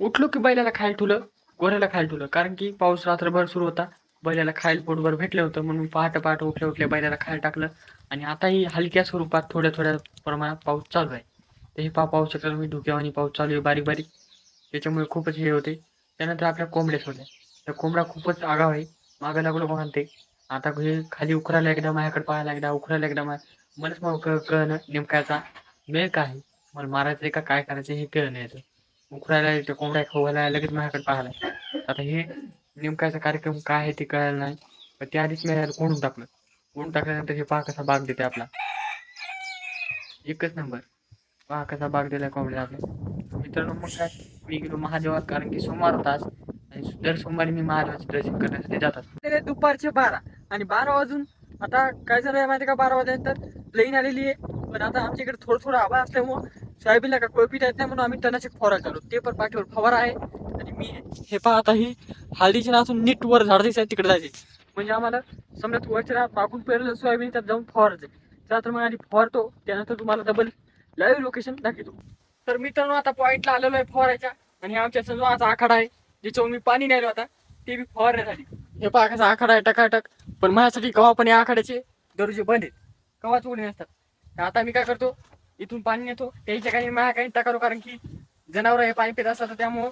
उठलो की बैलाला खायला ठुलं गोऱ्याला खायला ठुलं कारण की पाऊस रात्रभर सुरू होता. बैलाला खायला पोटभर भेटलं होतं. म्हणून पहाटे पहाटे उठल्या उठल्या बैलाला खायला टाकलं. आणि आताही हलक्या स्वरूपात थोड्या थोड्या प्रमाणात पाऊस चालू आहे. ते हे पा पाऊस शकतो मी धुक्यावानी पाऊस चालू आहे बारीक बारीक. त्याच्यामुळे खूपच हे होते. त्यानंतर आपल्या कोंबड्या सोडल्या तर कोंबडा खूपच आगाव आहे. मागं लागलो म्हणते आता हे खाली उखरायला एकदा माझ्याकडे पाहायला एकदा उखरायला एकदा मा मलाच मग क कळणं नेमकायचा मेळ काय मला मारायचं आहे का? काय करायचं हे कळणं याचं. उकरायला ते कोंबड्या खवायला लगेच माझ्याकडे पाहायला आता हे नेमकाचा कार्यक्रम काय आहे ते कळायला नाही. पण त्या आधीच मी कोंडून टाकलं. कोंडून टाकल्यानंतर हे पहा कसा बाग देते आपला. एकच नंबर. पहा कसा बाग दिला कोंबड्या आपल्या मित्रांनो मग काय? मी गेलो महादेवात कारण की सोमवार होता आज. आणि दर सोमवारी मी महादेवाचे दर्शन करण्यासाठी जातात. ते दुपारचे बारा. आणि बारा वाजून आता काय झालं माहिती का? बारा वाजल्यानंतर प्लेन आलेली आहे. पण आता आमच्याकडे थोडं थोडं आवाज असल्यामुळं सोयाबीनला का कोळपीट येत नाही म्हणून आम्ही तणाचे फवारा चालू. ते पण पाठीवर फवारा आहे आणि मी हे पहा आता ही ना नासून नीट वर झाड दिसत तिकडे जायचे. म्हणजे आम्हाला समजा तू वरच्या पाकून पेरलं सोयाबीन त्यात जाऊन फवारायचं त्यात मग आधी फवारतो त्यानंतर तुम्हाला डबल लाईव्ह लोकेशन दाखवतो. तर मित्रांनो आता पॉईंटला आलेलो आहे फवारायच्या आणि आमच्या सजवाचा आखाडा आहे ज्याच्यावर मी पाणी नाही होता ते बी फवारण्यासाठी. हे पाकाचा आखाडा आहे टकाटक. पण माझ्यासाठी कवा पण या आखाड्याचे दरोजे बंद आहेत. कवाच उघडे नसतात आता मी काय करतो इथून पाणी नेतो त्याच्या काही माया काही टाकालो कारण की जनावर हे पाणी पित असतात तर त्यामुळं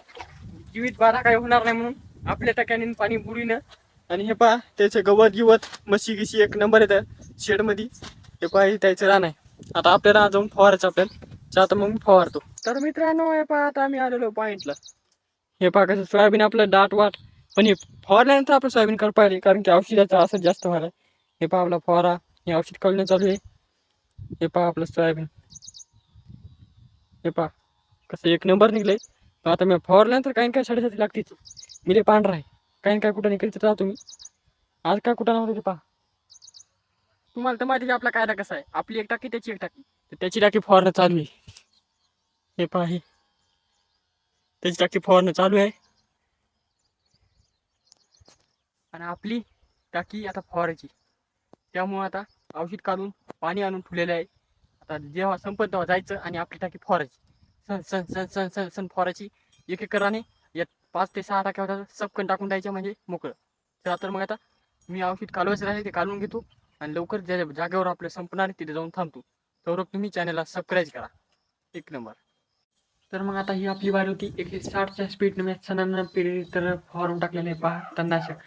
जीवित बाधा काही होणार नाही म्हणून आपल्या टाक्याने पाणी बुडीनं. आणि हे पहा त्याचे गवत गिवत म्हशी गिशी एक नंबर येतं शेडमध्ये. हे पहा त्याचं रान आहे. आता आपल्याला जाऊन फवारायचं आपल्याला. आता मग फवारतो. तर मित्रांनो हे पहा आता आम्ही आलेलो पॉईंटला हे पहा कसं सोयाबीन आपलं दाट वाट. पण हे फवारल्यानंतर आपलं सोयाबीन कर पाहिजे कारण की औषधाचा असर जास्त व्हायला हे पहा आपला फवारा. हे औषध कळणं चालू आहे. हे पहा आपलं सोयाबीन. हे पहा कसं एक नंबर निघलंय. पण आता मी फवारल्यानंतर काही काय साडेसाती लागतीच मी ते पांढरा आहे. काही काय कुठं निघायचं राहा तुम्ही. आज काय कुठं नव्हतं ते पहा. तुम्हाला तर माहिती आपला कायदा कसा आहे. आपली एक टाकी त्याची एक टाकी. तर त्याची टाकी फवारणं चालू आहे. हे पहा हे. त्याची टाकी फवारणं चालू आहे. आणि आपली टाकी आता फवारायची त्यामुळं आता औषध काढून पाणी आणून ठेवलेलं आहे. आता जेव्हा संपत तेव्हा जायचं आणि आपली टाकी फवारायची सण सण सण सण सण सण फवारायची एक एकराने यात पाच ते सहा टाक्या होतात सबकन टाकून द्यायच्या म्हणजे मोकळं. चला तर मग आता मी औषध कालवायचं राहिले ते काढून घेतो. आणि लवकर ज्या जागेवर आपलं संपणार तिथे जाऊन थांबतो. तर तुम्ही चॅनलला सबस्क्राईब करा. एक नंबर. तर मग आता ही आपली वाढ होती. एकशे साठच्या स्पीडनं मी सणांना पिढी तर फॉर्म टाकलेलं आहे. पहा तणनाशक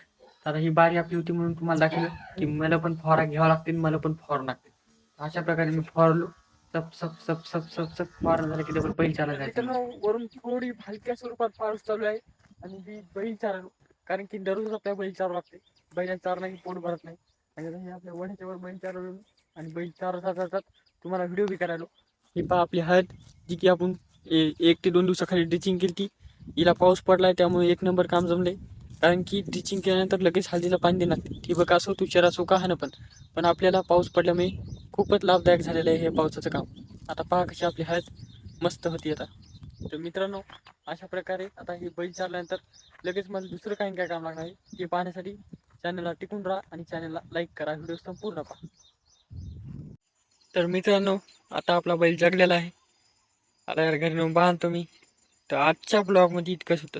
आता ही बारी आपली होती म्हणून तुम्हाला दाखवलं की मला पण फॉरा घ्यावा लागतील मला पण फॉर्म लागते अशा प्रकारे मी फवारलो सप सप सप सप सप सप फॉर झालं की डबल बैल चालत जायचं. वरून थोडी हलक्या स्वरूपात पाऊस चालू आहे आणि मी बैल चाललो. कारण की दररोज आपल्या बैल चालू लागते. बैलांना चार नाही पोट भरत नाही. आणि आपल्या वड्याच्यावर बैल चालवलो आणि बैल चार जातात तुम्हाला व्हिडिओ बी करायलो ही पहा आपली हळद जी की आपण ए- एक ते दोन दिवसाखाली ड्रिचिंग केली ती. हिला पाऊस पडलाय त्यामुळे एक नंबर काम जमले. कारण की टीचिंग केल्यानंतर लगेच हळदीला पाणी देणार ठिबक असो तुषार असो का हाणं पण. पण आपल्याला पाऊस पडल्यामुळे खूपच लाभदायक झालेलं आहे हे पावसाचं काम. आता पहा कशी आपली हळद मस्त होती आता. तर मित्रांनो अशा प्रकारे आता हे बैल चालल्यानंतर लगेच मला दुसरं काही काय काम लागणार आहे. हे पाहण्यासाठी चॅनलला टिकून राहा आणि चॅनलला लाईक करा. व्हिडिओ संपूर्ण पहा. तर मित्रांनो आता आपला बैल जगलेला आहे. आता यार घरी नेऊन बांधतो मी. तर आजच्या ब्लॉगमध्ये इतकंच होतं.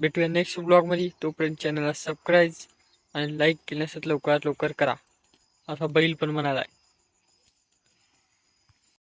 भेटूया नेक्स्ट ब्लॉगमध्ये तोपर्यंत चॅनलला सबस्क्राईब आणि लाईक केल्यासत लवकरात लवकर करा. असा बैल पण म्हणाला आहे